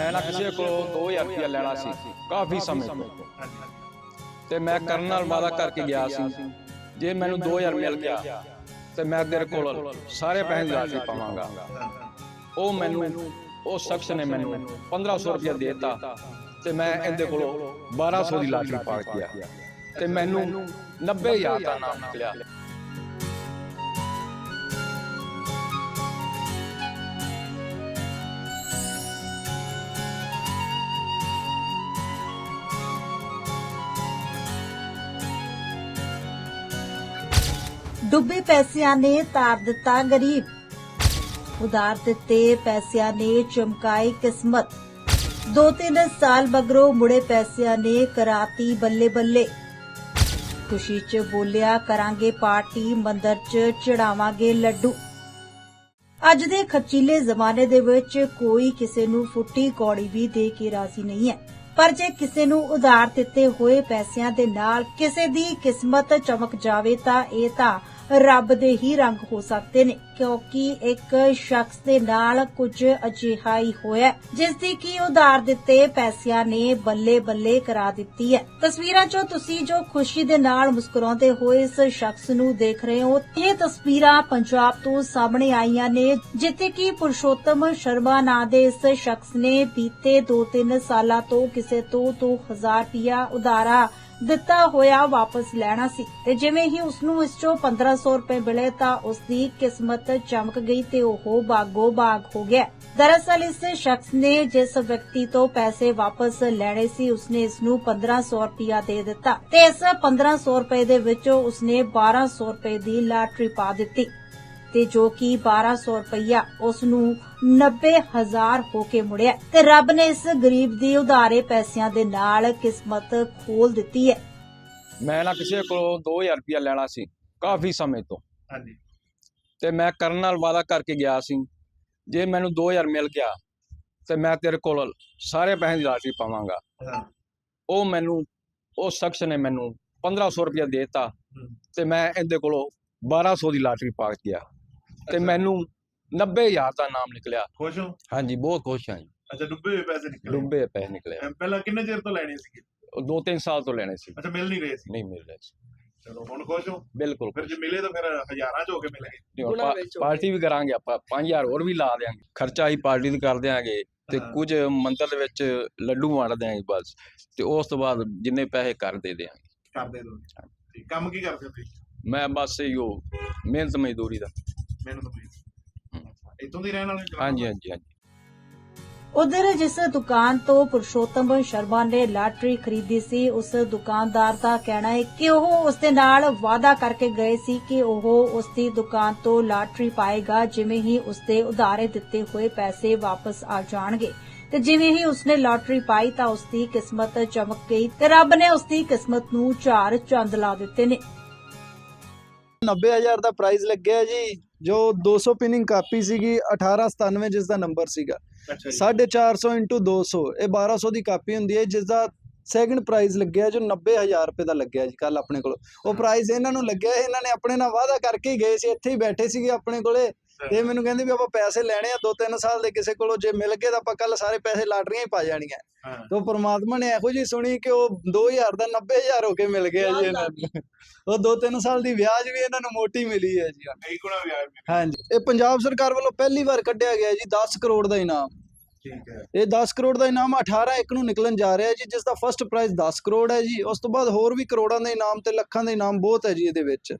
ਕਿਸੇ ਕੋਲੋਂ 2000 ਰੁਪਇਆ ਲੈਣਾ ਸੀ। ਕਾਫੀ ਸਮੇਂ ਤੋਂ। ਤੇ। ਮੈਂ ਕਰਨ ਨਾਲ ਵਾਦਾ ਕਰਕੇ ਗਿਆ ਸੀ। ਜੇ ਮੈਨੂੰ 2000 ਮਿਲ ਗਿਆ ਤੇ ਮੈਂ ਤੇਰੇ ਕੋਲ ਸਾਰੇ ਪੈਸੇ ਲਾਟਰੀ ਪਾਵਾਂਗਾ। ਉਹ ਮੈਨੂੰ ਉਹ ਸ਼ਖਸ ਨੇ ਮੈਨੂੰ 1500 ਰੁਪਇਆ ਦੇਤਾ ਤੇ ਮੈਂ ਇਹਦੇ ਕੋਲੋਂ 1200 ਦੀ ਲਾਟਰੀ ਪਾ ਗਿਆ ਤੇ ਮੈਨੂੰ 90000 ਦਾ ਨਾਮ ਨਿਕਲਿਆ ਡੁੱਬੇ ਪੈਸਿਆਂ ਨੇ ਤਾਰ ਦਿੱਤਾ ਗਰੀਬ। ਉਧਾਰ ਦਿੱਤੇ ਪੈਸਿਆਂ ਨੇ ਚਮਕਾਈ ਕਿਸਮਤ। ਦੋ ਤਿੰਨ ਸਾਲ ਮਗਰੋਂ ਮੁੜੇ ਪੈਸਿਆਂ ਨੇ ਕਰਾਤੀ ਬੱਲੇ ਬੱਲੇ। ਖੁਸ਼ੀ 'ਚ ਬੋਲਿਆ, ਕਰਾਂਗੇ ਪਾਰਟੀ, ਮੰਦਰ 'ਚ ਚੜਾਵਾਂਗੇ ਲੱਡੂ। ਅੱਜ ਦੇ ਖਰਚੀਲੇ ਜ਼ਮਾਨੇ ਦੇ ਵਿੱਚ ਕੋਈ ਕਿਸੇ ਨੂੰ ਫੁੱਟੀ ਕੌੜੀ ਵੀ ਦੇ ਕੇ ਰਾਜ਼ੀ ਨਹੀਂ ਹੈ। ਪਰ ਜੇ ਕਿਸੇ ਨੂੰ ਉਧਾਰ ਦਿੱਤੇ ਹੋਏ ਪੈਸਿਆਂ ਦੇ ਨਾਲ ਕਿਸੇ ਦੀ ਕਿਸਮਤ ਚਮਕ ਜਾਵੇ ਤਾਂ ਇਹ ਤਾਂ ਰੱਬ ਦੇ ਹੀ ਰੰਗ ਹੋ ਸਕਦੇ ਨੇ, ਕਿਉਂਕਿ ਇੱਕ ਸ਼ਖਸ ਦੇ ਨਾਲ ਕੁਝ ਅਜਿਹਾ ਹੀ ਹੋਇਆ ਜਿਸ ਦੀ ਕੀ ਉਧਾਰ ਦਿੱਤੇ ਪੈਸਿਆਂ ਨੇ ਬੱਲੇ ਬੱਲੇ ਕਰਾ ਦਿੱਤੀ ਹੈ। ਤਸਵੀਰਾਂ 'ਚੋਂ ਤੁਸੀਂ ਜੋ ਖੁਸ਼ੀ ਦੇ ਨਾਲ ਮੁਸਕਰਾਉਂਦੇ ਹੋਏ ਇਸ ਸ਼ਖਸ ਨੂੰ ਦੇਖ ਰਹੇ ਹੋ, ਇਹ ਤਸਵੀਰਾਂ ਪੰਜਾਬ ਤੋਂ ਸਾਹਮਣੇ ਆਈਆਂ ਨੇ, ਜਿੱਥੇ ਕਿ ਪੁਰਸ਼ੋਤਮ ਸ਼ਰਮਾ ਨਾਂ ਦੇ ਇਸ ਸ਼ਖਸ ਨੇ ਬੀਤੇ 2-3 ਸਾਲਾਂ ਤੋਂ ਕਿਸੇ ਤੋਂ 2000 ਰੁਪਇਆ ਉਧਾਰਾ ਦਿੱਤਾ ਹੋਇਆ ਵਾਪਸ ਲੈਣਾ ਸੀ। ਤੇ ਜਿਵੇਂ ਹੀ ਉਸ ਨੂੰ ਇਸ ਚੋਂ 1500 ਰੁਪਏ ਮਿਲੇ ਤਾਂ ਉਸ ਦੀ ਕਿਸਮਤ ਚਮਕ ਗਈ ਤੇ ਉਹ ਬਾਗੋ ਬਾਗ ਹੋ ਗਿਆ। ਦਰਅਸਲ ਇਸ ਸ਼ਖਸ ਨੇ ਜਿਸ ਵਿਅਕਤੀ ਤੋਂ ਪੈਸੇ ਵਾਪਸ ਲੈਣੇ ਸੀ, ਉਸਨੇ ਇਸ ਨੂੰ 1500 ਰੁਪਇਆ ਦੇ ਦਿੱਤਾ। ਤੇ ਇਸ 1500 ਰੁਪਏ ਦੇ ਵਿੱਚ ਉਸਨੇ 1200 ਰੁਪਏ ਦੀ ਲਾਟਰੀ ਪਾ ਦਿੱਤੀ। ਤੇ ਜੋ ਕਿ 1200 ਰੁਪਇਆ ਉਸ ਨੂੰ 90000 ਹੋ ਕੇ ਮੁੜਿਆ ਤੇ ਰੱਬ ਨੇ ਇਸ ਗਰੀਬ ਦੀ ਉਧਾਰੇ ਪੈਸਿਆਂ ਦੇ ਨਾਲ ਕਿਸਮਤ ਖੋਲ ਦਿੱਤੀ ਹੈ। ਮੈਂ ਨਾ ਕਿਸੇ ਕੋਲੋਂ 2000 ਰੁਪਇਆ ਲੈਣਾ ਸੀ ਕਾਫੀ ਸਮੇਂ ਤੋਂ। ਹਾਂਜੀ। ਤੇ ਮੈਂ ਕਰਨ ਨਾਲ ਵਾਦਾ ਕਰਕੇ ਗਿਆ ਸੀ। ਜੇ ਮੈਨੂੰ 2000 ਮਿਲ ਗਿਆ ਤੇ ਮੈਂ ਤੇਰੇ ਕੋਲ ਸਾਰੇ ਪੈਸੇ ਦੀ ਲਾਟਰੀ ਪਾਵਾਂਗਾ। ਹਾਂ। ਉਹ ਮੈਨੂੰ ਉਹ ਸ਼ਖਸ ਨੇ ਮੈਨੂੰ 1500 ਰੁਪਇਆ ਦੇਤਾ। ਤੇ ਮੈਂ ਇਹਦੇ ਕੋਲੋਂ 1200 ਦੀ ਲਾਟਰੀ ਪਾ ਗਿਆ। ਤੇ। ਮੈਨੂੰ 90000 ਦਾ ਨਾਮ ਨਿਕਲਿਆ। ਖੁਸ਼ ਹੋ? ਹਾਂਜੀ ਬਹੁਤ ਖੁਸ਼ ਹਾਂ ਜੀ। ਅੱਛਾ ਡੁੱਬੇ ਹੋਏ ਪੈਸੇ ਨਿਕਲੇ। ਡੁੱਬੇ ਪੈਸੇ ਨਿਕਲੇ। ਅਮ ਪਹਿਲਾਂ ਕਿੰਨੇ ਚਿਰ ਤੋਂ ਲੈਣੇ ਸੀਗੇ? ਉਹ ਦੋ ਤਿੰਨ ਸਾਲ ਤੋਂ ਲੈਣੇ ਸੀ। ਅੱਛਾ ਮਿਲ ਨਹੀਂ ਰਹੇ ਸੀ? ਨਹੀਂ ਮਿਲ ਰਹੇ ਸੀ। ਚਲੋ ਹੁਣ ਖੁਸ਼ ਹੋ? ਬਿਲਕੁਲ ਫਿਰ ਜੇ ਮਿਲੇ ਤਾਂ ਫਿਰ ਹਜ਼ਾਰਾਂ ਚ ਹੋ ਕੇ ਮਿਲਣਗੇ ਹੁਣ ਪਾ- ਪਾਰਟੀ ਵੀ ਕਰਾਂਗੇ ਆਪਾਂ। 5000 ਹੋਰ ਵੀ ਲਾ ਦੇਾਂਗੇ ਖਰਚਾ ਹੀ ਪਾਰਟੀ ਦਾ ਕਰ ਦਿਆਂਗੇ ਤੇ ਹਾਂ। ਕੁਝ ਮੰਦਰ ਦੇ ਵਿੱਚ ਲੱਡੂ ਵੰਡ ਦਿਆਂਗੇ ਬਸ। ਤੇ ਉਸ ਤੋਂ ਬਾਅਦ ਜਿੰਨੇ ਪੈਸੇ ਕਰ ਦੇ ਦਿਆਂਗੇ। ਕਰਦੇ ਦੋ ਠੀਕ ਕੰਮ ਕੀ ਕਰਦੇ ਤੁਸੀਂ? ਮੈਂ ਬਸ ਇਹੋ ਮਿਹਨਤ ਮਜ਼ਦੂਰੀ ਦਾ। ਮੈਨੂੰ ਤਾਂ ਪਲੀਜ਼ ਇਤੋਂ ਦੀ ਰਹਿਣ ਵਾਲੇ ਹਾਂਜੀ ਹਾਂਜੀ ਹਾਂਜੀ। ਉਧਰ ਜਿਸ ਦੁਕਾਨ ਤੋਂ ਪੁਰਸ਼ੋਤਮ ਸ਼ਰਮਾ ਨੇ ਲਾਟਰੀ ਖਰੀਦੀ ਸੀ ਉਸ ਦੁਕਾਨਦਾਰ ਦਾ ਕਹਿਣਾ ਹੈ ਕਿ ਉਹ ਉਸ ਦੇ ਨਾਲ ਵਾਅਦਾ ਕਰਕੇ ਗਏ ਸੀ ਕਿ ਉਹ ਉਸ ਦੀ ਦੁਕਾਨ ਤੋਂ ਲਾਟਰੀ ਪਾਏਗਾ ਜਿਵੇਂ ਹੀ ਉਸ ਦੇ ਉਧਾਰੇ ਦਿੱਤੇ ਹੋਏ ਪੈਸੇ ਵਾਪਸ ਆ ਜਾਣਗੇ। ਤੇ ਜਿਵੇਂ ਹੀ ਉਸਨੇ ਲਾਟਰੀ ਪਾਈ ਤਾਂ ਉਸ ਦੀ ਕਿਸਮਤ ਚਮਕ ਗਈ ਤੇ ਰੱਬ ਨੇ ਉਸ ਦੀ ਕਿਸਮਤ ਨੂੰ ਚਾਰ ਚੰਦ ਲਾ ਦਿੱਤੇ ਨੇ। 90000 ਦਾ ਪ੍ਰਾਈਜ਼ ਲੱਗਿਆ ਜੀ। ਜੋ 200 ਪਿਨਿੰਗ ਕਾਪੀ ਸੀਗੀ 1897 ਜਿਸ ਦਾ ਨੰਬਰ ਸੀਗਾ। ਅੱਛਾ ਜੀ। 450 into 200 ਇਹ 1200 ਦੀ ਕਾਪੀ ਹੁੰਦੀ ਹੈ ਜਿਸ ਦਾ ਸੈਕੰਡ ਪ੍ਰਾਈਜ਼ ਲੱਗਿਆ ਜੋ 90000 ਰੁਪਏ ਦਾ ਲੱਗਿਆ ਜੀ ਕੱਲ ਆਪਣੇ ਕੋਲ। ਉਹ ਪ੍ਰਾਈਜ਼ ਇਹਨਾਂ ਨੂੰ ਲੱਗਿਆ ਇਹਨਾਂ ਨੇ ਆਪਣੇ ਨਾਲ ਵਾਅਦਾ ਕਰਕੇ ਹੀ ਗਏ ਸੀ ਇੱਥੇ ਹੀ ਬੈਠੇ ਸੀਗੇ ਆਪਣੇ ਕੋਲੇ। ਤੇ ਮੈਨੂੰ ਕਹਿੰਦੇ ਵੀ ਆਪਾਂ ਪੈਸੇ ਲੈਣੇ ਆ 2-3 ਸਾਲ ਦੇ ਕਿਸੇ ਕੋਲੋਂ ਜੇ ਮਿਲ ਗਏ ਤਾਂ ਆਪਾਂ ਕੱਲ ਸਾਰੇ ਪੈਸੇ ਲਾਟਰੀਆਂ ਹੀ ਪਾ ਜਾਣੀਆਂ। ਤੇ ਪ੍ਰਮਾਤਮਾ ਨੇ ਇਹੋ ਜੀ ਸੁਣੀ ਕਿ ਉਹ 2000 ਦਾ 90000 ਹੋ ਕੇ ਮਿਲ ਗਿਆ ਜੀ ਇਹਨਾਂ ਨੂੰ। ਉਹ 2-3 ਸਾਲ ਦੀ ਵਿਆਜ ਵੀ ਇਹਨਾਂ ਨੂੰ ਮੋਟੀ ਮਿਲੀ ਹੈ ਜੀ। ਕਈ ਗੁਣਾ ਵਿਆਜ ਮਿਲੇ ਹਾਂਜੀ। ਇਹ ਪੰਜਾਬ ਸਰਕਾਰ ਵੱਲੋਂ ਪਹਿਲੀ ਵਾਰ ਕੱਢਿਆ ਗਿਆ ਜੀ 10 ਕਰੋੜ ਦਾ ਇਨਾਮ। ਠੀਕ ਹੈ। ਇਹ 10 ਕਰੋੜ ਦਾ ਇਨਾਮ 18 ਇੱਕ ਨੂੰ ਨਿਕਲਣ ਜਾ ਰਿਹਾ ਹੈ ਜੀ ਜਿਸ ਦਾ ਫਰਸਟ ਪ੍ਰਾਈਜ਼ 10 ਕਰੋੜ ਹੈ ਜੀ। ਉਸ ਤੋਂ ਬਾਅਦ ਹੋਰ ਵੀ ਕਰੋੜਾਂ ਦੇ ਇਨਾਮ ਤੇ ਲੱਖਾਂ ਦੇ ਇਨਾਮ ਬਹੁਤ ਹੈ ਜੀ ਇਹਦੇ ਵਿੱਚ।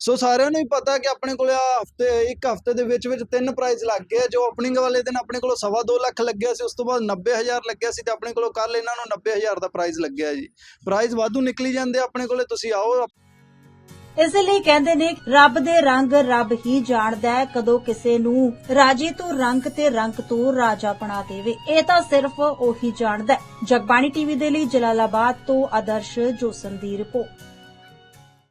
ਸੋ ਸਾਰਿਆਂ ਨੂੰ ਹੀ ਪਤਾ ਕਿ ਆਪਣੇ ਕੋਲ ਆ ਹਫ਼ਤੇ, ਇੱਕ ਹਫ਼ਤੇ ਦੇ ਵਿੱਚ ਵਿੱਚ ਤਿੰਨ ਪ੍ਰਾਈਜ਼ ਲੱਗ ਗਏ ਜੋ ਓਪਨਿੰਗ ਵਾਲੇ ਦਿਨ ਆਪਣੇ ਕੋਲ ਸਵਾ ਦੋ ਲੱਖ ਲੱਗਿਆ ਸੀ, ਉਸ ਤੋਂ ਬਾਅਦ 90000 ਲੱਗਿਆ ਸੀ ਤੇ ਆਪਣੇ ਕੋਲੋਂ ਕੱਲ ਇਹਨਾਂ ਨੂੰ 90000 ਦਾ ਪ੍ਰਾਈਜ਼ ਲੱਗਿਆ ਜੀ। ਪ੍ਰਾਈਜ਼ ਵਾਧੂ ਨਿਕਲੀ ਜਾਂਦੇ ਆਪਣੇ ਕੋਲੇ, ਤੁਸੀਂ ਆਓ ਇਸ ਲਈ ਕਹਿੰਦੇ ਨੇ, ਰੱਬ ਦੇ ਰੰਗ ਰੱਬ ਹੀ ਜਾਣਦਾ ਹੈ, ਕਦੋਂ ਕਿਸੇ ਨੂੰ ਰਾਜੇ ਤੋਂ ਰੰਗ ਤੇ ਰੰਗ ਤੋਂ ਰਾਜਾ ਬਣਾ ਦੇਵੇ। ਇਹ ਤਾਂ ਸਿਰਫ ਉਹੀ ਜਾਣਦਾ ਹੈ। ਜਗਬਾਣੀ ਟੀਵੀ ਦੇ ਲਈ ਜਲਾਲਾਬਾਦ ਤੋਂ ਆਦਰਸ਼ ਜੋਸਨ ਦੀ ਰਿਪੋਰਟ